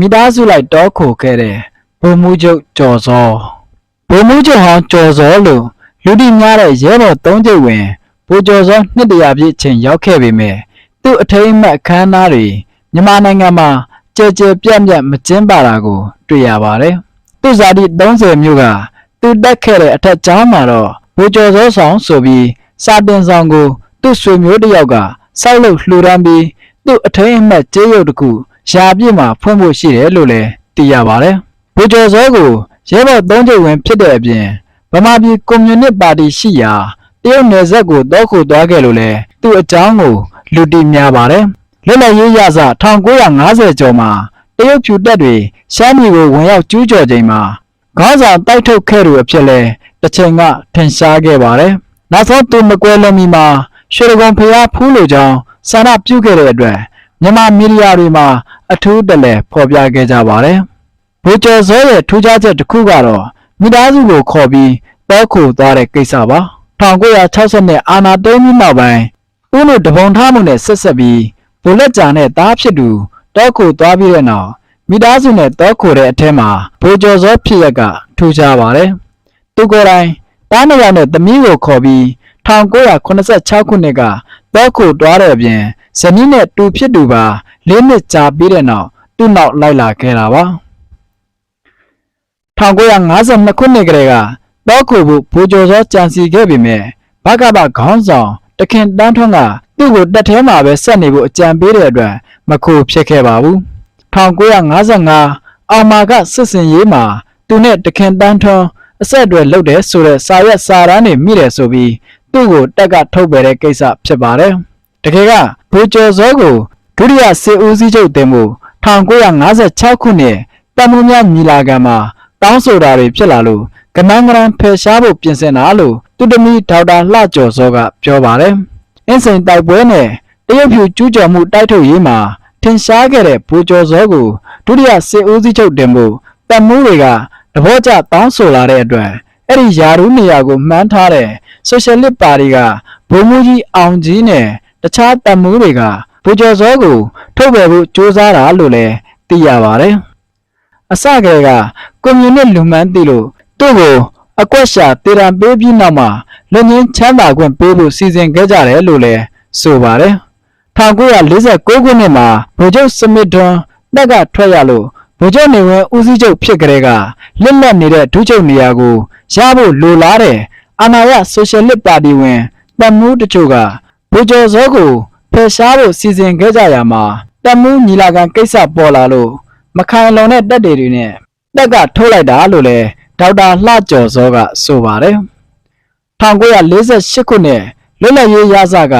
မိသားစုလိုက်တောခိုခဲ့တဲ့ဘုံမှုချုပ်ကျော်စောဘုံမှုချုပ်ဟောင်းကျော်စောလို့လူတီများတဲ့ရဲဘော်သုံးကျိပ်ဝင်ဘူကျော်စောနှစ်တရာပြည့်ချိန်ရောက်ခဲ့ပေမဲ့သူ့အထိမ်းအမှတ်အခမ်းအနားတွေမြန်မာနိုင်ငံမှာကြဲကြဲပြန့်ပြန့်မကျင်းပတာကို တွေ့ရပါတယ်သူ့ဇာတိ30မြို့ကသူတက်ခဲ့တဲ့အထက်ကျောင်းမှာတော့ဘူကျော်စောဆောင်ဆိုပြီးစာတင်ဆောင်ကို သူ့ဆွေမျိုးတစ်ယောက်ကစောက်လုပ်လှူဒန်းပြီးသူ့အထိမ်းအမှတ်ကျေးရုပ်တစ်ခု ရာပြည့်မှာဖွင့်ဖို့ရှိတယ်လို့လည်းသိရပါတယ်ဘူကျော်စောကိုရဲဘော်သုံးကျိပ်ဝင်ဖြစ်တဲ့အပြင်ဗမာပြည်ကွန်မြူနစ်ပါတီရှိရာတရုတ်နယ်စပ်ကိုတောခုသွားခဲ့လို့လည်းသူ့အကြောင်းကိုလူတီများပါတယ်လွတ်လပ်ရေးရစ1950ကျော်မှာတရုတ်ဖြူတက်တွေရှမ်းပြည်ကိုဝင်ရောက်ကျူးကျော်ချိန်မှာခေါင်းဆောင်တိုက်ထုတ်ခဲ့သူအဖြစ်လဲတစ်ချိန်ကထင်ရှားခဲ့ပါတယ်နောက်ဆုံးသူမကွဲလွန်မီမှာရွှေဒဂုံဖျားဖူးလိုကြောင်းဆန္ဒပြုခဲ့တဲ့အတွက် မြန်မာမီဒီယာတွေမှာအထူးတလဲဖော်ပြခဲ့ကြပါတယ်။ဘူကျော်စောရဲ့ထူးခြားချက်တစ်ခုကတော့မိသားစုကိုခေါ်ပြီးတောခိုသွားတဲ့ကိစ္စပါ။1960နဲ့အာနာသိမ်းပြီးနောက်ပိုင်းဦးလိုတပုံထားမှုနဲ့ဆက်ဆက်ပြီးဗိုလ်လက်ကြာနဲ့တားဖြစ်သူတောခိုသွားပြီးတဲ့နောက်မိသားစုနဲ့တောခိုတဲ့အထက်မှာဘူကျော်စောဖြစ်ရက်ကထူးခြားပါတယ်။သူကိုယ်တိုင်တားနေရတဲ့သမီးကိုခေါ်ပြီး1986ခုနှစ်ကတောခိုတွားတဲ့အပြင် ဇနီးနဲ့တူဖြစ်သူပါလေးနှစ်ကြာပြီးတဲ့နောက်သူ့နောက်လိုက်လာခဲ့တာပါ1952ခုနှစ်ကလေးကတောခိုဖို့ဘူကျော်စောကြံစီခဲ့ပေမဲ့ဘကဘခေါင်းဆောင်တခင်တန်းထွန်းကသူ့ကိုတက်ထဲမှာပဲဆက်နေဖို့အကြံပေးတဲ့အတွက်မခိုဖြစ်ခဲ့ပါဘူး1955အောင်မာကစစ်စင်ရေးမှာသူနဲ့တခင်တန်းထွန်းအဆက်အသွယ်လုပ်တယ်ဆိုတဲ့စာရွက်စာတမ်းတွေမိတယ်ဆိုပြီးသူ့ကိုတက်ကထုတ်ပယ်တဲ့ကိစ္စဖြစ်ပါတယ်။ တကယ်ကဘူကျော်စောကိုဒုတိယစစ်ဦးစီးချုပ်တင်မှု1956ခုနှစ်တမူမြညီလာခံမှာတောင်းဆိုတာတွေဖြစ်လာလို့ကနန်းကရန်ဖယ်ရှားဖို့ပြင်ဆင်တာလို့သူတမီဒေါက်တာလှကျော်စောကပြောပါတယ်။အင်းစိန်တိုက်ပွဲနဲ့တရုတ်ဖြူကျူးကျော်မှုတိုက်ထုတ်ရေးမှာထင်ရှားခဲ့တဲ့ဘူကျော်စောကိုဒုတိယစစ်ဦးစီးချုပ်တင်မှုတမူတွေကတဘောကျတောင်းဆိုလာတဲ့အတွက်အဲ့ဒီယာရူးနေရာကိုမှန်းထားတဲ့ဆိုရှယ်လစ်ပါတီကဘုံမူကြီးအောင်ကြီးနဲ့ တခြားတမူတွေကဘူကျော်စောကို ထုတ်ပယ်ဖို့ကြိုးစားတာလို့လည်းသိရပါတယ်။အစကတည်းကကွန်မြူနစ်လူမှန်းသိလို့သူ့ကိုအကွက်ရှာတေရန်ပေးပြီးနောက်မှာလူငင်းချမ်းသာခွင့်ပေးဖို့စီစဉ်ခဲ့ကြတယ်လို့လည်းဆိုပါတယ်။1949ခုနှစ်မှာဗိုလ်ချုပ်စမစ်ဒွန်တက်ကထွက်ရလို့ဗိုလ်ချုပ်နေဝင်ဦးစီးချုပ်ဖြစ်ကြတဲ့ကလက်လက်နေတဲ့ဒုချုပ်နေရာကိုရဖို့လိုလားတဲ့အာဏာရဆိုရှယ်လစ်ပါတီဝင်တမူးတချို့က ဗိုလ်ချုပ်စောကိုဖယ်ရှားဖို့စီစဉ်ခဲ့ကြရမှာတမူးညီလာခံကိစ္စပေါ်လာလို့မခိုင်လုံတဲ့တက်တွေတွေနဲ့တက်ကထုတ်လိုက်တာလို့လည်းဒေါက်တာလှကျော်စောကဆိုပါတယ်1948ခုနှစ်လွတ်လပ်ရေးရစက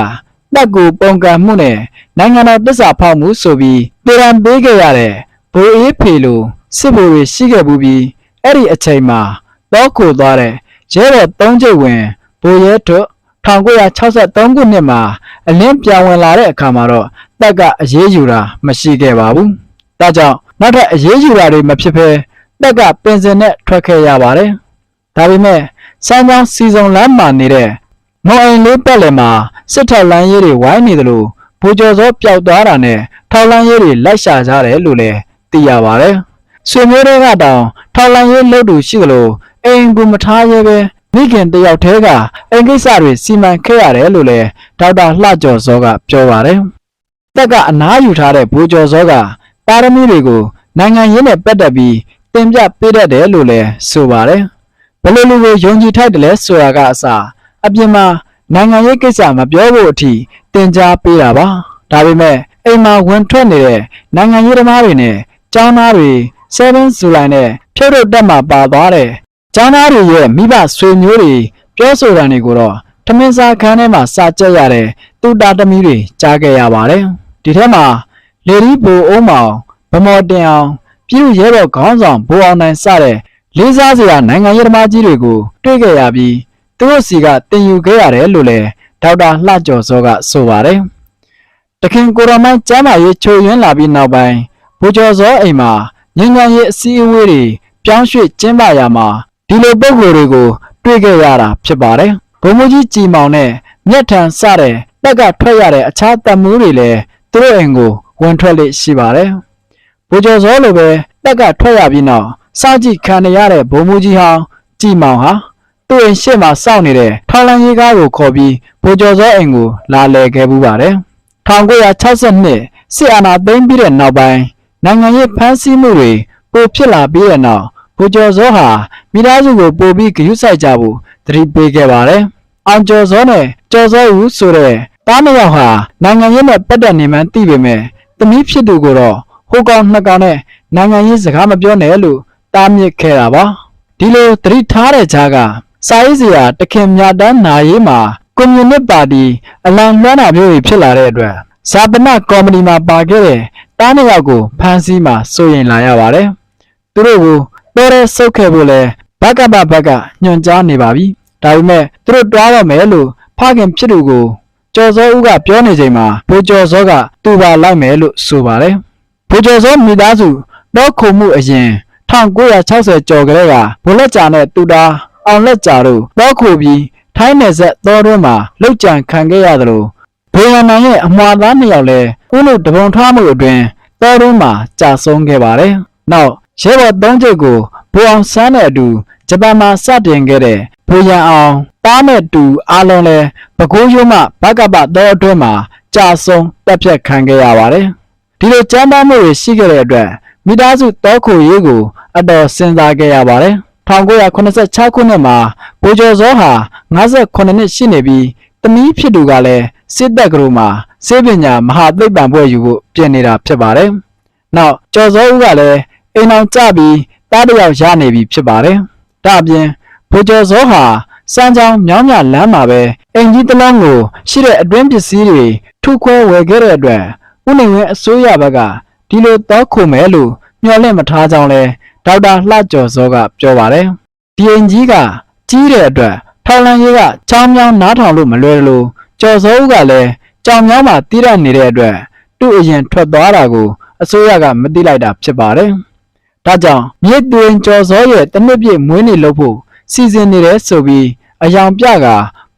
တက်ကိုပုံကံမှုနဲ့နိုင်ငံတော်တစ္ဆာဖောက်မှုဆိုပြီးပြည်ရန်ပေးခဲ့ရတဲ့ဘိုးအေးဖေလိုစစ်ဗိုလ်တွေရှိခဲ့ဘူးပြီးအဲ့ဒီအချိန်မှာတော့ကိုသွားတဲ့ရဲတော်သုံးကျိတ်ဝင်ဘိုးရဲထွတ် 1963ခုနှစ်မှာအလင်းပြောင်းဝင်လာတဲ့အခါမှာတော့တက်ကအရေးယူတာမရှိခဲ့ပါဘူး။ဒါကြောင့်နောက်ထပ်အရေးယူတာတွေမဖြစ်ဘဲတက်ကပင်စင်နဲ့ထွက်ခဲ့ရပါတယ်။ဒါပေမဲ့စမ်းချောင်းစီစုံလမ်းမှာနေတဲ့မော်အိမ်လေးတက်လည်မှာစစ်ထောက်လမ်းရေးတွေဝိုင်းနေသလိုဘူကျော်စောပျောက်သွားတာနဲ့ထောက်လမ်းရေးတွေလိုက်ရှာကြတယ်လို့လည်းသိရပါတယ်။ဆွေမျိုးတွေကတောင်ထောက်လမ်းရေးလုပ်သူရှိသလိုအိမ်ကူမထားရဲပဲ မိခင်တယောက်တည်းကအိမ်ကိစ္စတွေစီမံခဲ့ရတယ်လို့လည်းဒေါက်တာလှကျော်စောကပြောပါတယ်။တက်ကအနားယူထားတဲ့ဘူကျော်စောကပါရမီတွေကိုနိုင်ငံရေးနဲ့ပတ်သက်ပြီးတင်ပြပေးတတ်တယ်လို့လည်းဆိုပါတယ်။ဘယ်လိုလူကိုယုံကြည်ထိုက်တယ်လဲဆိုတာကအစအပြင်မှာနိုင်ငံရေးကိစ္စမပြောဖို့အထိတင် जा ပေးတာပါ။ဒါပေမဲ့အိမ်မှာဝင်ထွက်နေတဲ့နိုင်ငံရေးသမားတွေနဲ့ကျောင်းသားတွေ7ဇူလိုင်နဲ့ဖြုတ်ထုတ်တက်မှာပါသွားတဲ့ ကျောင်းသားတွေရဲ့မိဘဆွေမျိုးတွေပြောဆိုတာတွေကိုတော့ထမင်းစားခန်းထဲမှာစာကြက်ရတဲ့တူတာသမီးတွေကြားခဲ့ရပါတယ်။ဒီထဲမှာလေဒီဘိုအုံးမောင်ဗမော်တင်အောင်ပြည်သူရဲဘော်ခေါင်းဆောင်ဘိုးအောင်နိုင်စတဲ့လေးစားစရာနိုင်ငံရေးသမားကြီးတွေကိုတွေ့ခဲ့ရပြီးသူတို့စီကတင်ယူခဲ့ရတယ်လို့လည်းဒေါက်တာလှကျော်စောကဆိုပါတယ်။တခင်ကိုရမိုင်းကျမ်းမာရေးချိုးယွင်းလာပြီးနောက်ပိုင်းဘူကျော်စောအိမ်မှာငញ្ញံရေးအစည်းအဝေးတွေပြောင်းရွှေ့ကျင်းပရမှာ ဒီလိုပုံကိုယ်တွေကိုတွေ့ခဲ့ရတာဖြစ်ပါတယ်။ဘုံမကြီးကြည်မောင်နဲ့မြက်ထန်စတဲ့တက်ကထွက်ရတဲ့အခြားတပ်မှုတွေလည်းသူတို့အိမ်ကိုဝင်ထွက်လေရှိပါတယ်။ဗိုလ်ကျော်စောလိုပဲတက်ကထွက်ရပြီးနောက်စောင့်ကြည့်ခံနေရတဲ့ဗိုလ်မှူးကြီးဟောင်းကြည်မောင်ဟာသူ့အိမ်ရှေ့မှာစောင့်နေတဲ့ထောင်လန်းရေးကားကိုခေါ်ပြီးဗိုလ်ကျော်စောအိမ်ကိုလာလည်ခဲ့ပူးပါတယ်1962စစ်အာဏာသိမ်းပြီးတဲ့နောက်ပိုင်းနိုင်ငံရေးဖမ်းဆီးမှုတွေပိုဖြစ်လာပြီးတဲ့နောက် ဗိုလ်ကျော်စောဟာမိသားစုကိုပို့ပြီးဂရုစိုက်ကြဖို့သတိပေးခဲ့ပါတယ်။အောင်ကျော်စောနဲ့ကျော်စောဦးဆိုတဲ့တားနှစ်ယောက်ဟာနိုင်ငံရေးနဲ့ပတ်သက်နေမှန်းသိပေမဲ့သမီးဖြစ်သူကိုတော့ဟိုကောင်နှစ်ကောင်နဲ့နိုင်ငံရေးစကားမပြောနဲ့လို့တားမြစ်ခဲ့တာပါ။ဒီလိုသတိထားတဲ့ကြားကစာရေးစရာတခင်မြတ်တမ်းနာရေးမှာကွန်မြူနစ်ပါတီအလံလွှမ်းတာမျိုးတွေဖြစ်လာတဲ့အတွက်ဇာပနကော်မတီမှာပါခဲ့တဲ့တားနှစ်ယောက်ကိုဖမ်းဆီးမှစိုးရင်လာရပါတယ်။သူတို့ကို တော်ရဲဆုတ်ခဲ့ဖို့လဲဘက်ကပဘက်ကညွှန်ကြားနေပါပြီ။ဒါပေမဲ့သူတို့တွားတော့မယ်လို့ဖခင်ဖြစ်သူကိုကျော်စောဦးကပြောနေချိန်မှာဘိုးကျော်စောကသူ့ပါလိုက်မယ်လို့ဆိုပါတယ်။ဘိုးကျော်စောမိသားစုတော့ခုံမှုအရင်1960ကျော်ကလေးကဘိုလက်ကြာနဲ့တူတာအောင်လက်ကြာတို့တော့ခုပြီးထိုင်းနယ်ဆက်သောတွင်းမှာလှုပ်ကြံခံခဲ့ရသလိုဘိုးရနန်ရဲ့အမွာသားနှစ်ယောက်လည်းဦးလို့တပုံထွားမှုအတွင်းသောတွင်းမှာကြာဆုံးခဲ့ပါတယ်။နောက် ရဲဘော်သုံးချက်ကိုဘိုးအောင်ဆန်းတဲ့အတူဂျပန်မှာစတင်ခဲ့တဲ့ဘိုးရန်အောင်တားမဲ့တူအားလုံးလဲပဲခူးရုံးမှဘကပတော့အတွင်းမှာကြာဆုံးတက်ဖြတ်ခံခဲ့ရပါတယ်။ဒီလိုကြမ်းတမ်းမှုတွေရှိခဲ့တဲ့အတွက်မိသားစုတောခိုရေးကိုအတော်စဉ်းစားခဲ့ရပါတယ်။1986ခုနှစ်မှာဘိုးကျော်စောဟာ58နှစ်ရှိနေပြီးတမီးဖြစ်သူကလည်းစစ်တပ်ကလေးမှာစေပညာမဟာသိပ္ပံဘွဲ့ယူဖို့ပြင်နေတာဖြစ်ပါတယ်။နောက်ကျော်စောဦးကလည်း အိမ်အောင်ကြပြီးတားတယောက်ရနေပြီဖြစ်ပါတယ်။ဒါအပြင်ဘိုးကျော်စောဟာစမ်းချောင်းမြောင်းမြလမ်းမှာပဲအင်ကြီးတစ်လုံးကိုရှိတဲ့အတွင်းပစ္စည်းတွေထုခွဲဝယ်ခဲ့တဲ့အတွက်ဦးနေဝင်းအစိုးရဘက်ကဒီလိုတောခုမယ်လို့မျှော်လင့်မထားကြောင်းလဲဒေါက်တာလှကျော်စောကပြောပါတယ်။ဒီအင်ကြီးကကြီးတဲ့အတွက်ထောင်လန်းရေးကချောင်းမြောင်းနားထောင်လို့မလွယ်လို့ကျော်စောဦးကလည်းကြောင်မြောင်းမှာတီးရနေတဲ့အတွက်သူ့အရင်ထွက်သွားတာကိုအစိုးရကမသိလိုက်တာဖြစ်ပါတယ်။ ဒါကြောင့်မြစ်တွင်ကျော်စောရဲ့တနစ်ပြည့်မွေးနေ့လုပ်ဖို့စီစဉ်နေတယ်ဆိုပြီးအယောင်ပြက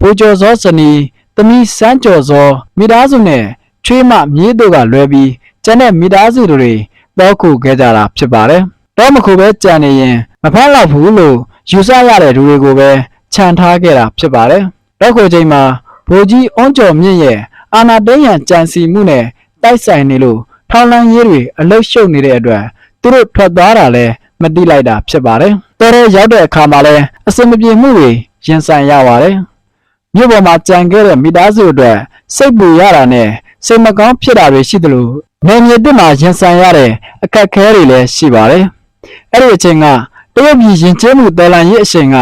ဘိုးကျော်စောစနီသမီးစန်းကျော်စောမိသားစုနဲ့ချွေးမမြေးတို့ကလွဲပြီးကျန်တဲ့မိသားစုတွေတောခုခဲ့ကြတာဖြစ်ပါတယ်။တော့မခုပဲကြံနေရင်မဖက်တော့ဘူးလို့ယူဆရတဲ့လူတွေကိုပဲခြံထားခဲ့တာဖြစ်ပါတယ်။တော့ခုချိန်မှာဘိုးကြီးအွန်ကျော်မြင့်ရဲ့အာနာတိန်ရန်ကြံစီမှုနဲ့တိုက်ဆိုင်နေလို့ထောင်လန်းရေးတွေအလုရှုပ်နေတဲ့အတွက် သူတို့ထွက်သွားတာလဲမတိလိုက်တာဖြစ်ပါတယ်။တော်တော်ရောက်တဲ့အခါမှာလဲအစင်မပြေမှုတွေရင်ဆိုင်ရပါတယ်။မြို့ပေါ်မှာကြံခဲ့တဲ့မိသားစုအတွက်စိတ်ပူရတာနဲ့စိတ်မကောင်းဖြစ်တာတွေရှိသလိုနေမြေတက်မှာရင်ဆိုင်ရတဲ့အခက်အခဲတွေလည်းရှိပါတယ်။အဲ့ဒီအချိန်ကတရုတ်ပြည်ရင်ကျဲမှုတော်လှန်ရေးအချိန်က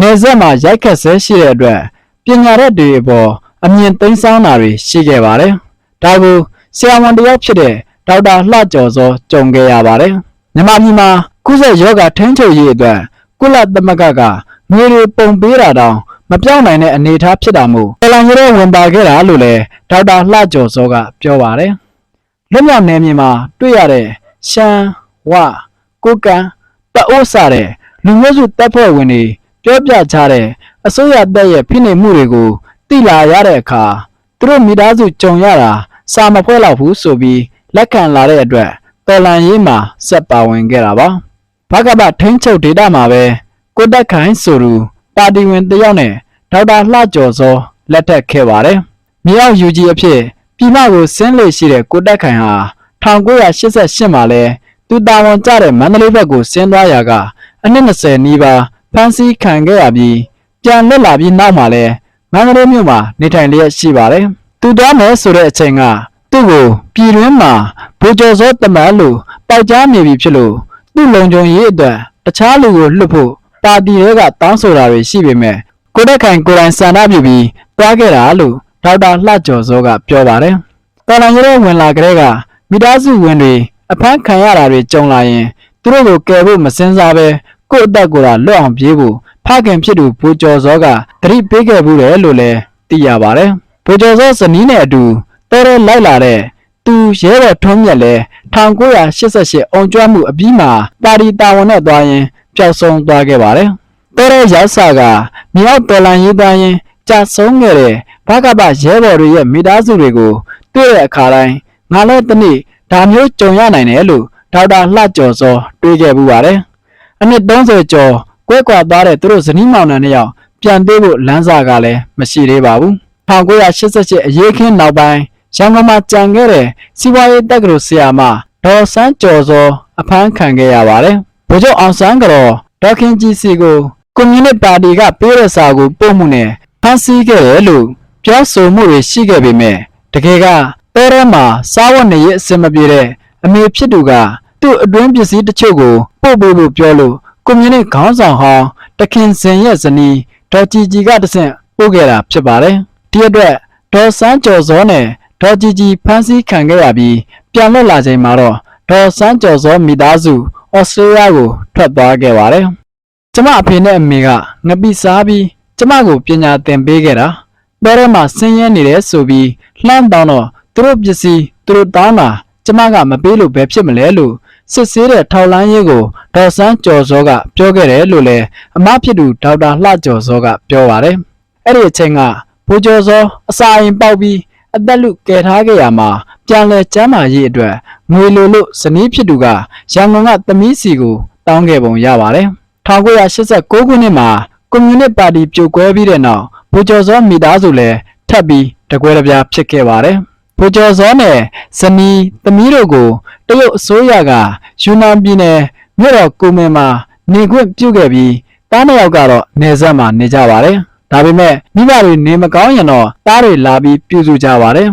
နေဆက်မှာရိုက်ခတ်ဆဲရှိတဲ့အတွက်ပညာရက်တွေအပေါ်အမြင်သိမ်းဆောင်တာတွေရှိခဲ့ပါတယ်။ဒါကိုဆရာဝန်တယောက်ဖြစ်တဲ့ ဒေါက်တာလှကျော်စောကြုံခဲ့ရပါတယ်။မြန်မာပြည်မှာကုသယောဂထိန်းချုပ်ရေးအတွက်ကုလသမဂ္ဂကငွေတွေပုံပေးတာတောင်မပြောင်းနိုင်တဲ့အနေအထားဖြစ်တာမို့တလန်ရဲဝင်ပါခဲ့တာလို့လည်းဒေါက်တာလှကျော်စောကပြောပါတယ်။လွတ်မြောက်နယ်မြေမှာတွေ့ရတဲ့ရှမ်းဝကိုကန်တအိုးစတဲ့လူမျိုးစုတပ်ဖွဲ့ဝင်တွေပြောပြကြတဲ့အစိုးရတပ်ရဲ့ဖိနှိပ်မှုတွေကိုသိလာရတဲ့အခါသူတို့မိသားစုကြုံရတာစာမဖွဲတော့ဘူးဆိုပြီး လက်ခံလာတဲ့အတွက်တော်လန်ရေးမှာစက်ပါဝင်ခဲ့တာပါဘကပထိန်းချုပ်ဒေတာမှာပဲကိုတက်ခိုင်ဆိုသူပါတီဝင်တယောက်နဲ့ဒေါက်တာလှကျော်စောလက်ထက်ခဲ့ပါတယ်မြေအောက်ယူကြီးအဖြစ်ပြည်မကိုဆင်းလေရှိတဲ့ကိုတက်ခိုင်ဟာ1988မှာလဲသူတာဝန်ကျတဲ့မန္တလေးဘက်ကိုဆင်းသွားရာကအနှစ်20နီးပါးဖမ်းဆီးခံခဲ့ရပြီးပြန်လွတ်လာပြီးနောက်မှာလဲမန္တလေးမြို့မှာနေထိုင်လျက်ရှိပါတယ်။သူသွားမယ်ဆိုတဲ့အချိန်က သူ့ကိုပြည်တွင်းမှာဗိုလ်ကျော်စောတမန်လို့ပေါက်ကြားနေပြီဖြစ်လို့သူ့လုံခြုံရေးအတွက်တခြားလူကိုလွတ်ဖို့ပါတီတွေကတောင်းဆိုတာတွေရှိပေမဲ့ကိုတက်ခိုင်ကိုယ်တိုင်စံနာပြုပြီးတွားခဲ့တာလို့ဒေါက်တာလှကျော်စောကပြောပါတယ်။တော်လန်ရဲဝင်လာကြတဲ့ကမိသားစုဝင်တွေအဖမ်းခံရတာတွေကြုံလာရင်သူတို့ကိုကယ်ဖို့မစင်စားပဲကိုယ့်အသက်ကိုယ်သာလွတ်အောင်ပြေးဖို့ဖခင်ဖြစ်သူဘိုးကျော်စောကတတိပေးခဲ့ဘူးတယ်လို့လည်းသိရပါတယ်။ဘိုးကျော်စောဇနီးနဲ့အတူ တော်တော်လိုက်လာတဲ့သူရဲတော်ထွန်းမြတ်လည်း1988အောင်ကျွမ်းမှုအပြီးမှာပါတီတာဝန်နဲ့သွားရင်ပျောက်ဆုံးသွားခဲ့ပါတယ်။တော်တော်ရောက်စာကမြောက်တော်လန်ရေးသားရင်ကြာဆုံးခဲ့တဲ့ဘကပရဲဘော်တွေရဲ့မိသားစုတွေကိုတွေ့တဲ့အခါတိုင်းငါလည်းတနေ့ဒါမျိုးကြုံရနိုင်တယ်လို့ဒေါက်တာလှကျော်စောတွေ့ခဲ့ပူပါတယ်။အနှစ်30ကျော်ကွဲကွာသွားတဲ့သူတို့ဇနီးမောင်နှံနှစ်ယောက်ပြန်သေးဖို့လမ်းစာကလည်းမရှိသေးပါဘူး။1988အရေးခင်းနောက်ပိုင်း ရန်ကုန်မှာကြံခဲ့တဲ့စီးပွားရေးတက္ကသိုလ်ဆရာမဒေါ်စန်းကျော်စောအဖမ်းခံခဲ့ရပါတယ်။ဗိုလ်ချုပ်အောင်ဆန်းကတော့ဒေါက်ခင်ကြီးစီကိုကွန်မြူနစ်ပါတီကပေးတဲ့စာကိုပို့မှုနဲ့ဖမ်းဆီးခဲ့တယ်လို့ပြောဆိုမှုတွေရှိခဲ့ပေမဲ့တကယ်ကတဲထဲမှာစားဝတ်နေရေးအဆင်မပြေတဲ့အမေဖြစ်သူကသူ့အတွင်းပစ္စည်းတချို့ကိုပို့ပေးဖို့ပြောလို့ကွန်မြူနစ်ခေါင်းဆောင်ဟောင်းတခင်စင်ရဲ့ဇနီးဒေါ်ကြည်ကြည်ကတဆင့်ပို့ခဲ့တာဖြစ်ပါတယ်။ဒီအတွက်ဒေါ်စန်းကျော်စောနဲ့ ဒေါ်ကြည်ကြည်ဖမ်းဆီးခံခဲ့ရပြီးပြန်လွတ်လာချိန်မှာတော့ဒေါ်စန်းကျော်စောမိသားစုဩစတြေးလျကိုထွက်သွားခဲ့ပါတယ်။ကျမအဖေနဲ့အမေကငပိစားပြီးကျမကိုပညာသင်ပေးခဲ့တာ။တဲထဲမှာဆင်းရဲနေတယ်ဆိုပြီးလှမ်းတောင်းတော့သူတို့ပစ္စည်းသူတို့တောင်းတာကျမကမပေးလို့ဘယ်ဖြစ်မလဲလို့စစ်ဆေးတဲ့ထောက်လန်းရေးကိုဒေါ်စန်းကျော်စောကပြောခဲ့တယ်လို့လည်းအမဖြစ်သူဒေါက်တာလှကျော်စောကပြောပါတယ်။အဲ့ဒီအချိန်ကဘိုးကျော်စောအစာအိမ်ပေါက်ပြီး အသက်လူကယ်ထားခဲ့ရမှာပြန်လဲကျမ်းမာရေးအတွက်ငွေလိုလို့ဇနီးဖြစ်သူကရန်ကုန်ကသမီးစီကိုတောင်းခဲ့ပုံရပါတယ်။1989ခုနှစ်မှာကွန်မြူနစ်ပါတီပြိုကွဲပြီးတဲ့နောက်ဘိုးကျော်စောမိသားစုလည်းထပ်ပြီးတကွဲတပြားဖြစ်ခဲ့ပါတယ်။ဘိုးကျော်စောနဲ့ဇနီးသမီးတို့ကိုတရုတ်အစိုးရကယူနန်ပြည်နယ်မြို့တော်ကူမင်မှာနေခွင့်ပြုခဲ့ပြီးတားနှစ်ယောက်ကတော့နေဆက်မှာနေကြပါတယ်။ ဒါပေမဲ့မိဘတွေနေမကောင်းရင်တော့တားတွေလာပြီးပြုစုကြပါတယ်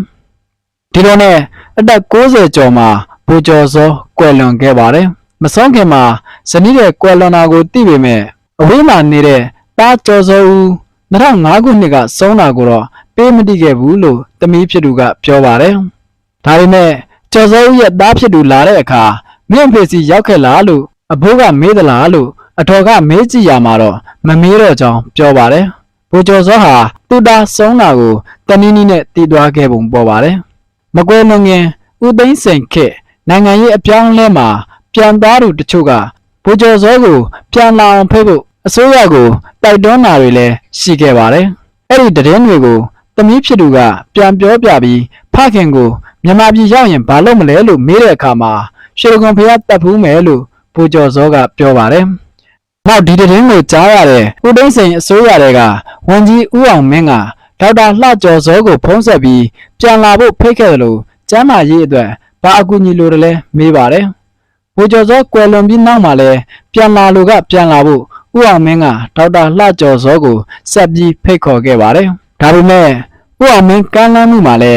။ဒီလိုနဲ့အသက်60ကျော်မှာဘိုးကျော်စောကွယ်လွန်ခဲ့ပါတယ်။မဆုံးခင်မှာဇနီးတဲ့ကွယ်လွန်တာကိုသိပေမဲ့အဝေးမှာနေတဲ့တားကျော်စောဦး2005ခုနှစ်ကဆုံးတာကိုတော့ပေးမတိခဲ့ဘူးလို့သမီးဖြစ်သူကပြောပါတယ်။ဒါပေမဲ့ကျော်စောဦးရဲ့သားဖြစ်သူလာတဲ့အခါမြင့်ဖေစီရောက်ခဲ့လားလို့အဘိုးကမေးသလားလို့အတော်ကမေးကြည့်ရမှာတော့မမေးတော့ကြောင်းပြောပါတယ်။ ဘိုးကျော်စောဟာသူ့သားဆုံးတာကိုတနည်းနည်းနဲ့တည်သွားခဲ့ပုံပေါ်ပါတယ်။မကွဲလွန်ခင်ဦးသိန်းစိန်ခေတ်နိုင်ငံရေးအပြောင်းအလဲမှာပြန်သားသူတချို့ကဘိုးကျော်စောကိုပြန်လာအောင်ဖိတ်ဖို့အစိုးရကိုတိုက်တွန်းတာတွေလည်းရှိခဲ့ပါတယ်။အဲ့ဒီသတင်းတွေကိုသမီးဖြစ်သူကပြန်ပြောပြပြီးဖခင်ကိုမြန်မာပြည်ရောက်ရင်ဘာလုပ်မလဲလို့မေးတဲ့အခါမှာရွှေကုံဖျားတက်ဖူးမယ်လို့ဘိုးကျော်စောကပြောပါတယ်။ နောက်ဒီသတင်းကိုကြားရတဲ့ဦးသိန်းစိန်အစိုးရတွေကဝန်ကြီးဦးအောင်မင်းကဒေါက်တာလှကျော်စောကိုဖုံးဆက်ပြီးပြန်လာဖို့ဖိတ်ခဲ့တယ်လို့ကျမ်းမာရေးအတွက်ဘာအကူအညီလိုတယ်လဲမေးပါတယ်။ဘိုးကျော်စောကွယ်လွန်ပြီးနောက်မှာလဲပြန်လာလို့ကပြန်လာဖို့ဦးအောင်မင်းကဒေါက်တာလှကျော်စောကိုဆက်ပြီးဖိတ်ခေါ်ခဲ့ပါတယ်။ဒါပေမဲ့ဦးအောင်မင်းကမ်းလှမ်းမှုမှာလဲ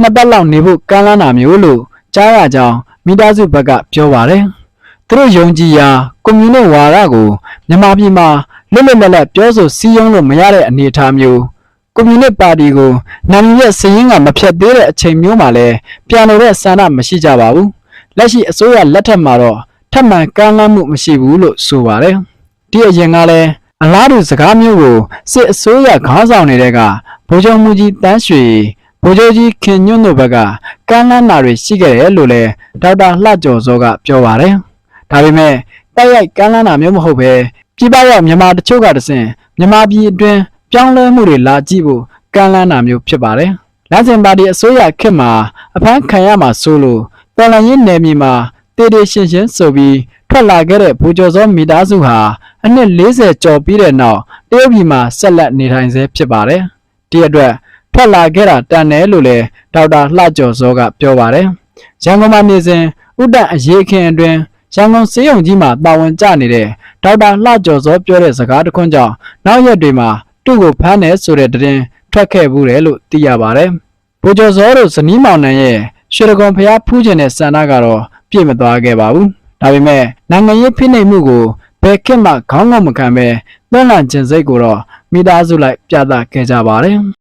နှစ်ပတ်လောက်နေဖို့ကမ်းလှမ်းတာမျိုးလို့ကြားရကြောင်းမိသားစုဘက်ကပြောပါတယ်။ သူတို့ယုံကြည်ရာကွန်မြူနစ်ဝါဒကိုမြန်မာပြည်မှာလွတ်လွတ်လပ်လပ်ပြောဆိုစည်းရုံးလို့မရတဲ့အနေအထားမျိုးကွန်မြူနစ်ပါတီကိုနိုင်ငံရဲ့စည်ရင်းကမဖြတ်သေးတဲ့အချိန်မျိုးမှာလဲပြန်လို့တဲ့ဆန္ဒမရှိကြပါဘူး။လက်ရှိအစိုးရလက်ထက်မှာတော့ထပ်မံကမ်းလှမ်းမှုမရှိဘူးလို့ဆိုပါတယ်။ဒီအရင်ကလည်းအလားတူစကားမျိုးကိုစစ်အစိုးရခေါင်းဆောင်တွေကဗိုလ်ချုပ်မှုကြီးတန်းရွှေဗိုလ်ချုပ်ကြီးခင်ညွန့်တို့ဘက်ကကမ်းလှမ်းတာတွေရှိခဲ့တယ်လို့လည်းဒေါက်တာလှကျော်စောကပြောပါတယ်။ ဒါပေမဲ့တိုက်ရိုက်ကမ်းလှမ်းတာမျိုးမဟုတ်ပဲပြည်ပရောက်မြန်မာတချို့ကတည်းကမြန်မာပြည်အတွင်းပြောင်းလဲမှုတွေလာကြည့်ဖို့ကမ်းလှမ်းတာမျိုးဖြစ်ပါတယ်။လမ်းစဉ်ပါတီအစိုးရခေတ်မှာအဖမ်းခံရမှာဆိုလို့တော်လန်ရင်နယ်မြေမှာတေတေရှင်းရှင်းဆိုပြီးထွက်လာခဲ့တဲ့ဘူကျော်စောမိသားစုဟာအနှစ်40ကျော်ပြီးတဲ့နောက်တရုတ်ပြည်မှာဆက်လက်နေထိုင်ဆဲဖြစ်ပါတယ်။ဒီအတွက်ထွက်လာခဲ့တာတန်တယ်လို့လည်းဒေါက်တာလှကျော်စောကပြောပါတယ်။ရန်ကုန်မှာနေစဉ်ဥဒတ်အရေးခင်အတွင်း ရန်ကုန်စေယုံကြီးမှာတာဝန်ကျနေတဲ့ဒေါက်တာလှကျော်စောပြောတဲ့စကားတစ်ခွန်းကြောင့်နောက်ရက်တွေမှာသူ့ကိုဖမ်းတယ်ဆိုတဲ့သတင်းထွက်ခဲ့ဘူးတယ်လို့သိရပါတယ်။ဘူကျော်စောတို့ဇနီးမောင်နှံရဲ့ရွှေရကုံဖျားဖူးခြင်းတဲ့ဆန္ဒကတော့ပြည့်မသွားခဲ့ပါဘူး။ဒါပေမဲ့နိုင်ငံရေးဖိနှိပ်မှုကိုဘယ်ခေတ်မှခေါင်းငုံမခံပဲလွန့်လန့်ခြင်းစိတ်ကိုတော့မိသားစုလိုက်ပြသခဲ့ကြပါတယ်။